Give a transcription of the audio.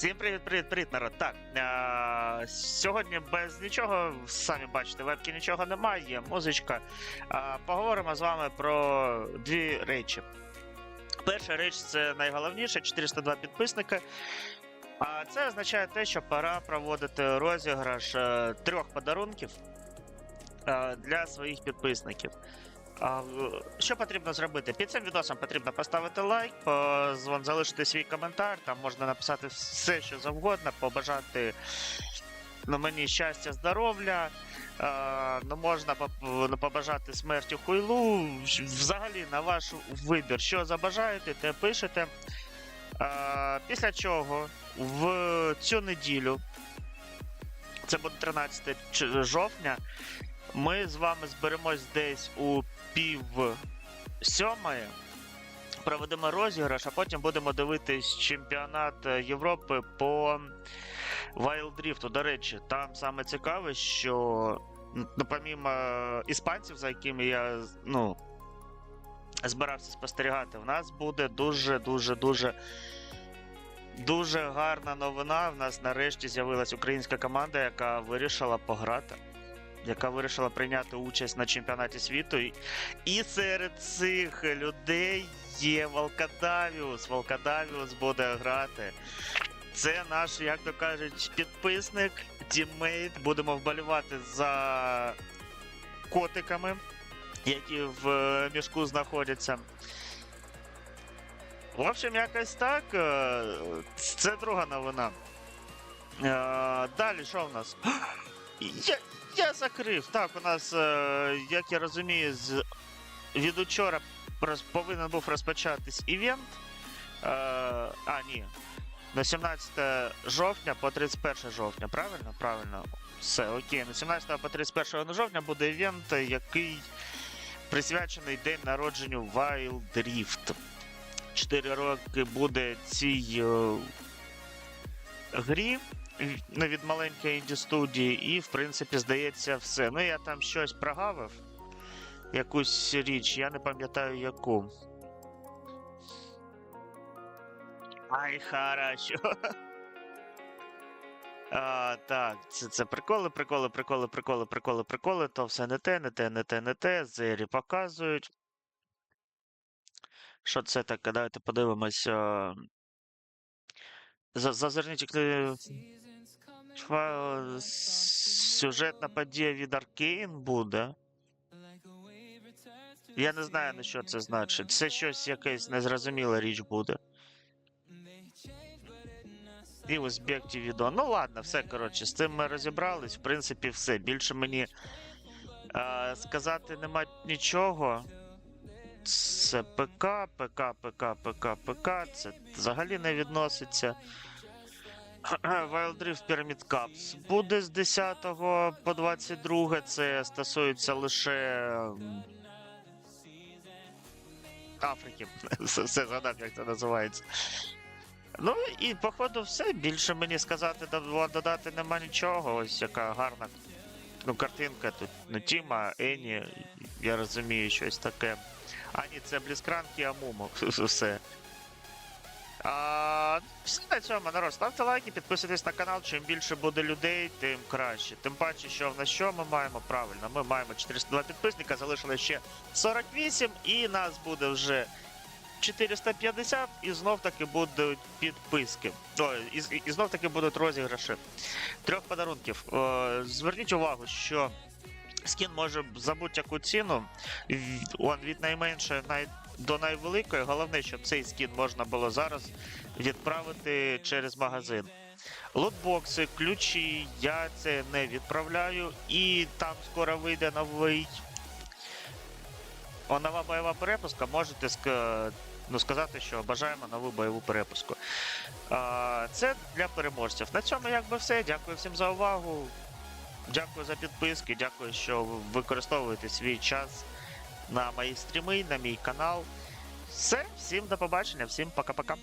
Всім привіт, привіт, привіт, народ. Так, е- сьогодні без нічого, самі бачите, вебки нічого немає, є музичка. Е- поговоримо з вами про дві речі. Перша реч це найголовніше 402 підписники. А це означає те, що пора проводити розіграш е, трьох подарунків для своїх підписників. Що потрібно зробити? Під цим відосом потрібно поставити лайк, залишити свій коментар, там можна написати все, що завгодно, побажати ну, мені щастя, здоров'я. Ну, можна ну, побажати смерті хуйлу. Взагалі, на ваш вибір, що забажаєте, те пишете. Після чого в цю неділю, це буде 13 жовтня, ми з вами зберемось десь у пів сьомої. Проведемо розіграш, а потім будемо дивитись чемпіонат е, Європи по Drift. До речі, там саме цікаве, що ну, помімо іспанців, за якими я ну, збирався спостерігати, в нас буде дуже, дуже, дуже. Дуже гарна новина. В нас нарешті з'явилась українська команда, яка вирішила пограти яка вирішила прийняти участь на чемпіонаті світу. І- серед цих людей є Волкодавіус. Волкодавіус буде грати. Це наш, як то кажуть, підписник, тіммейт. Будемо вболівати за котиками, які в е, мішку знаходяться. В общем, якось так. е, Це друга новина. Е, Далі, що в нас? Я, я закрив. Так, у нас, е, як я розумію, з від учора повинен був розпочатись івент. Е, а, ні. На 17 жовтня по 31 жовтня, правильно? Правильно. Все, окей. На 17 по 31 жовтня буде івент, який присвячений день народженню Wild Rift. 4 роки буде цій е, грі ну, від маленької інді студії, і, в принципі, здається, все. Ну, я там щось прогавив. Якусь річ, я не пам'ятаю яку. Ай, хорошо. А, так, це, це приколи, приколи, приколи, приколи, приколи, приколи. То все не те, не те, не те, не те. Зері показують. Що це таке? Давайте подивимось. Зазирніть кли- Сюжетна подія від Аркейн буде. Я не знаю, на що це значить. Це щось якась незрозуміла річ буде. І в Узбекті відео. Ну ладно, все коротше, з цим ми розібрались. В принципі, все. Більше мені е, сказати нема нічого. Це ПК, ПК, ПК, ПК, ПК. Це взагалі не відноситься. Wild Rift Pyramid Cups буде з 10 по 22. Це стосується лише Африки. Все, згадав, як це називається. Ну і походу все. Більше мені сказати додати нема нічого. Ось яка гарна ну, картинка тут. Ну, Тіма, Ені, я розумію, щось таке. А ні, це Бліскранк і Амумо. Все. А, все на цьому, народ. Ставте лайки, підписуйтесь на канал. Чим більше буде людей, тим краще. Тим паче, що в нас що ми маємо правильно. Ми маємо 402 підписника, залишилось ще 48, і нас буде вже 450, і знов таки будуть підписки. О, і, і, знов таки будуть розіграші трьох подарунків. О, зверніть увагу, що скін може за будь-яку ціну. Від найменшої най... до найвеликої. Головне, щоб цей скін можна було зараз відправити через магазин. Лотбокси, ключі, я це не відправляю, і там скоро вийде новий. Нова бойова перепуска. Можете ну, сказати, що бажаємо нову бойову перепуску. Це для переможців. На цьому якби все. Дякую всім за увагу. Дякую за підписки, дякую, що ви використовуєте свій час на мої стріми, на мій канал. Все, всім до побачення, всім пока-пока.